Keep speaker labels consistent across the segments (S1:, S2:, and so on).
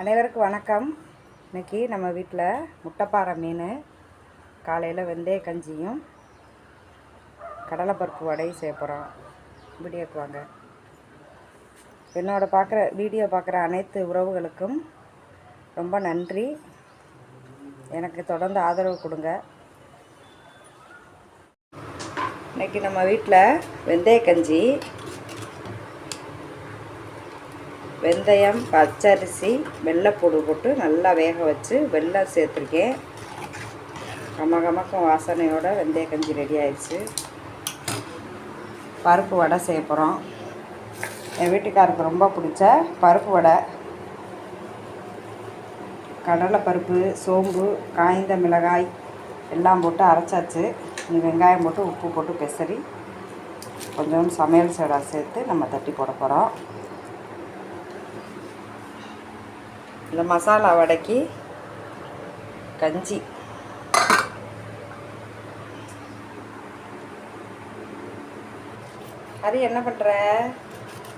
S1: அனைவருக்கும் வணக்கம். இன்னைக்கு நம்ம வீட்டில் முட்டைப்பாறை மீன் காலையில் வெந்தய கஞ்சியும் கடலைப்பருப்பு வடையும் செய்ய போகிறோம் வீடியோக்கு வாங்க. என்னோட பார்க்குற வீடியோ பார்க்குற அனைத்து உறவுகளுக்கும் ரொம்ப நன்றி. எனக்கு தொடர்ந்து ஆதரவு கொடுங்க. இன்னைக்கு நம்ம வீட்டில் வெந்தய கஞ்சி வெந்தயம் பச்சரிசி வெள்ளைப்பூடு போட்டு நல்லா வேக வச்சு வெள்ளை சேர்த்துருக்கேன். கம கமக்கும் வாசனையோட வெந்தய கஞ்சி ரெடி ஆயிடுச்சு. பருப்பு வடை செய்ய போகிறோம் என் வீட்டுக்காருக்கு ரொம்ப பிடிச்ச பருப்பு வடை. கடலைப்பருப்பு சோம்பு காய்ந்த மிளகாய் எல்லாம் போட்டு அரைச்சாச்சு. இனி வெங்காயம் போட்டு உப்பு போட்டு பெசரி கொஞ்சம் சமையல் சோடா சேர்த்து நம்ம தட்டி போட போகிறோம் இந்த மசாலா வடைக்கு கஞ்சி. ஹரி என்ன பண்ணுற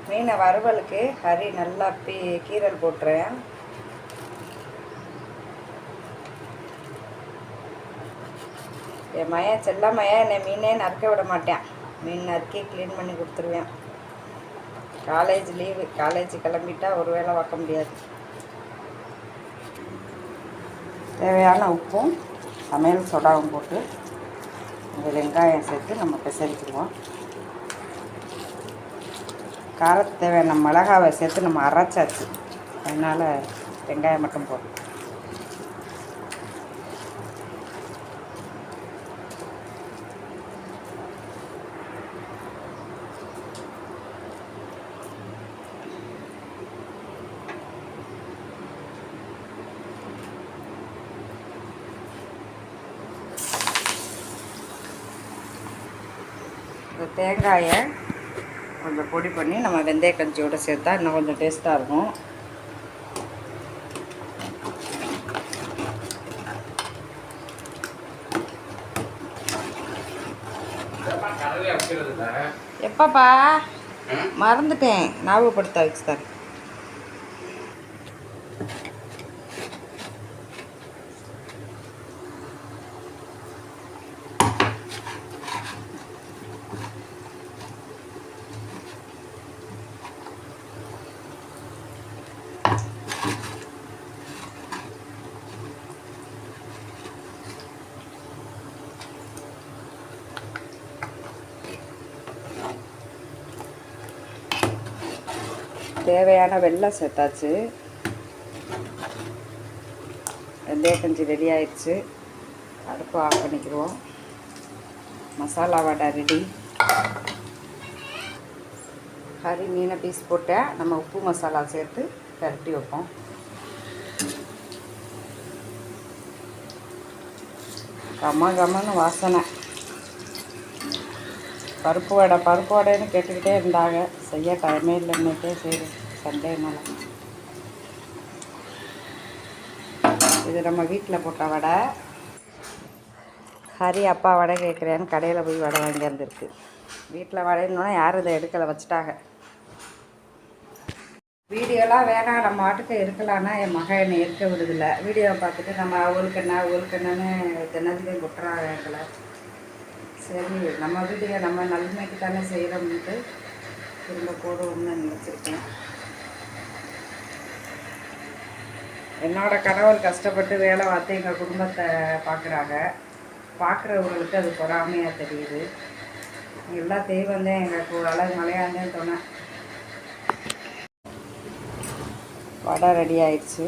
S1: மீனை வறுவலுக்கு ஹரி நல்லா பீ கீரல் போட்டுறேன் என் மயன் செல்லா மயன் என்னை மீனே நறுக்க விட மாட்டேன். மீன் நறுக்கி க்ளீன் பண்ணி கொடுத்துருவேன். காலேஜ் லீவு காலேஜ் கிளம்பிட்டா ஒரு வேளை பார்க்க முடியாது. தேவையான உப்பும் சமையல் சோடாவும் போட்டு இந்த வெங்காயம் சேர்த்து நம்ம பிசரிச்சிடுவோம் காரத்து தேவையான மிளகாவை சேர்த்து நம்ம அரைச்சாச்சு. அதனால் வெங்காயம் மட்டும் போடுவோம் தேங்காயை கொஞ்சம் பொடி பண்ணி நம்ம வெந்தய கஞ்சியோட சேர்த்தா இன்னும் கொஞ்சம் டேஸ்ட்டாக இருக்கும். எப்பப்பா? மறந்துட்டேன். ஞாபகப்படுத்த வச்சு தரேன் தேவையான வெள்ளம் சேர்த்தாச்சு. வெந்தய கஞ்சி ரெடி ஆயிடுச்சு. அடுப்பு ஆஃப் பண்ணிக்கிடுவோம் மசாலா வடை ரெடி கறி மீனை பீஸ் போட்டேன் நம்ம உப்பு மசாலா சேர்த்து பரட்டி வைப்போம். கம கமன்னு வாசனை. பருப்பு வடை பருப்பு வடைன்னு கேட்டுக்கிட்டே இருந்தாங்க. செய்ய டைமே இல்லை இன்னைக்கே சரி சண்டேனால இது நம்ம வீட்டில் போட்ட வடை. ஹரி அப்பா வடை கேட்குறேன்னு கடையில் போய் வடை வாங்கி வந்துருக்கு. வீட்டில் வடைன்னா யாரும் இதை எடுக்கலை வச்சுட்டாங்க. வீடியோலாம் வேணாம் நம்ம ஆட்டுக்கு இருக்கலான்னா என் மகன் என்னை இருக்க விடுதில்லை. வீடியோவை பார்த்துட்டு நம்ம ஊருக்கு என்ன ஊருக்கு என்னன்னு தினத்துலேயும் கொட்டுறாங்க எங்களை. சரி நம்ம வீட்டுக்கு நம்ம நன்மைக்கு தானே செய்கிறோம்ட்டு திரும்ப போடுவோம்னு நினச்சிருக்கேன். என்னோட கணவர் கஷ்டப்பட்டு வேலை பார்த்து எங்கள் குடும்பத்தை பார்க்குறாங்க. பார்க்குறவங்களுக்கு அது பொறாமையாக தெரியுது. எல்லா தெய்வம் தான் எங்களுக்கு அழகு மலையாந்தேன்னு சொன்னேன். வடை ரெடி ஆயிடுச்சு.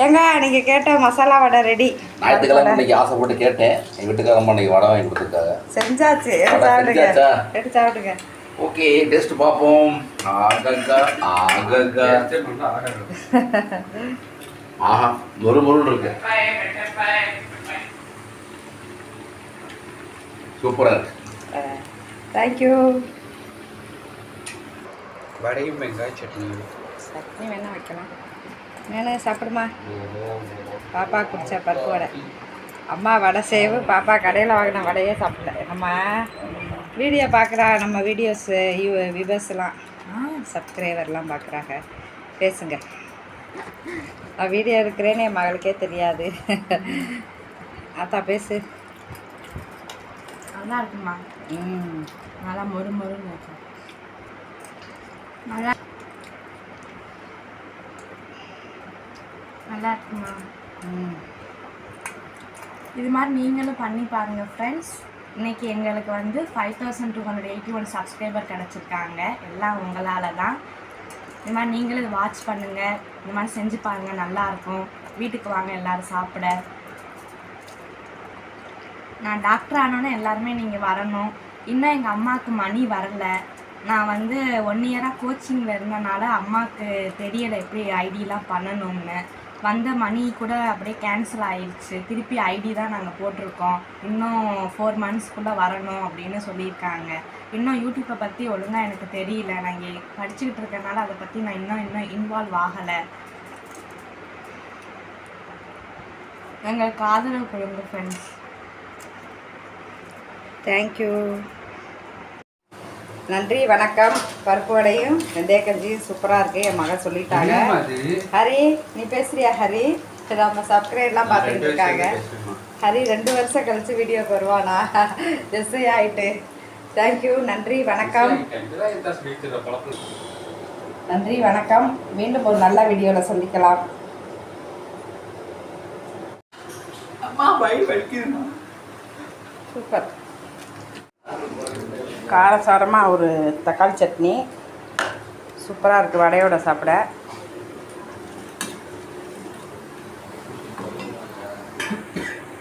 S1: ஏங்க நீங்கள் கேட்ட மசாலா வடை ரெடி
S2: ஞாயிற்றுக்கிழமை இன்னைக்கு ஆசைப்பட்டு கேட்டேன். எங்கள் வீட்டுக்காரம்மா இன்னைக்கு வடை வாங்கி கொடுத்துருக்காங்க.
S1: செஞ்சாச்சு. எடுத்து சாப்பிடுங்க? எடுத்து சாப்பிடுங்க.
S2: ஓகே டேஸ்ட் பார்ப்போம். ஆகக்கா ஆகக்கா ஆஹா மொறு மொறுன்னு இருக்கு. சூப்பராக இருக்கு.
S1: தேங்க்யூ
S3: வடையும் வெங்காய சட்னி
S1: சட்னி வேணா வைக்கலாம். வேணா சாப்பிடுமா? பாப்பா குடிச்ச பருப்பு வடை. அம்மா வடை சேவு பாப்பா கடையில் வாங்கின வடையே சாப்பிடல. நம்ம வீடியோ பார்க்குறா நம்ம வீடியோஸு விபஸ்லாம் சப்ஸ்கிரைபர்லாம் பார்க்குறாங்க பேசுங்க. நான் வீடியோ எடுக்கிறேன்னு என் மகளுக்கே தெரியாது. அத்தா பேசு.
S4: நல்லா இருக்குமா?
S1: ம்.
S4: நல்லா மொறு மொறுன்னு நல்லா நல்லா இருக்குமா
S1: ம்.
S4: இது மாதிரி நீங்களும் பண்ணி பாருங்கள் ஃப்ரெண்ட்ஸ் இன்னைக்கு எங்களுக்கு வந்து five thousand two hundred eighty one subscriber கிடச்சிருக்காங்க. எல்லாம் உங்களால் தான் இது மாதிரி நீங்களும் இது வாட்ச் பண்ணுங்கள் இந்த மாதிரி செஞ்சு பாருங்கள் நல்லாயிருக்கும் வீட்டுக்கு வாங்க எல்லோரும் சாப்பிட. நான் டாக்டர் ஆனோன்னே எல்லாருமே நீங்கள் வரணும். இன்னும் எங்கள் அம்மாவுக்கு மணி வரல. நான் வந்து ஒன் இயராக கோச்சிங்கில் இருந்தனால அம்மாவுக்கு தெரியலை எப்படி ஐடிலாம் பண்ணணும்னு. வந்த மணி கூட அப்படியே கேன்சல் ஆயிடுச்சு திருப்பி ஐடி தான் நாங்கள் போட்டிருக்கோம். இன்னும் ஃபோர் மந்த்ஸ்க்குள்ளே வரணும் அப்படின்னு சொல்லியிருக்காங்க. இன்னும் யூடியூப்பை பற்றி ஒழுங்காக எனக்கு தெரியல. நான் இங்கே படிச்சுக்கிட்டு இருக்கனால அதை பற்றி நான் இன்னும் இன்னும் இன்வால்வ் ஆகலை. எங்கள் காதல குழந்தை ஃப்ரெண்ட்ஸ்
S1: தேங்க்யூ நன்றி வணக்கம். பருப்பு வடையும் வெந்தய கஞ்சியும் சூப்பராக இருக்குது என் மகன் சொல்லிட்டாங்க. ஹரி நீ பேசுறியா ஹரி? சரி நம்ம சப்ஸ்கிரைப்லாம் பார்த்துக்கிட்டு இருக்காங்க. ஹரி ரெண்டு வருஷம் கழிச்சு வீடியோக்கு வருவானா? எஸ்ஐ ஆயிட்டு. தேங்க்யூ நன்றி வணக்கம். நன்றி வணக்கம். மீண்டும் ஒரு நல்ல வீடியோவில் சந்திக்கலாம். சூப்பர் காரசாரமாக ஒரு தக்காளி சட்னி. சூப்பராக இருக்குது வடையோட சாப்பிட.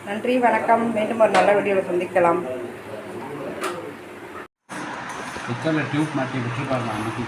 S1: நன்றி வணக்கம். மீண்டும் ஒரு நல்ல வீடியோவில் சந்திக்கலாம்.
S3: குக்கரில் டியூப் மாட்டி விட்டுருப்பாங்க அன்னைக்கு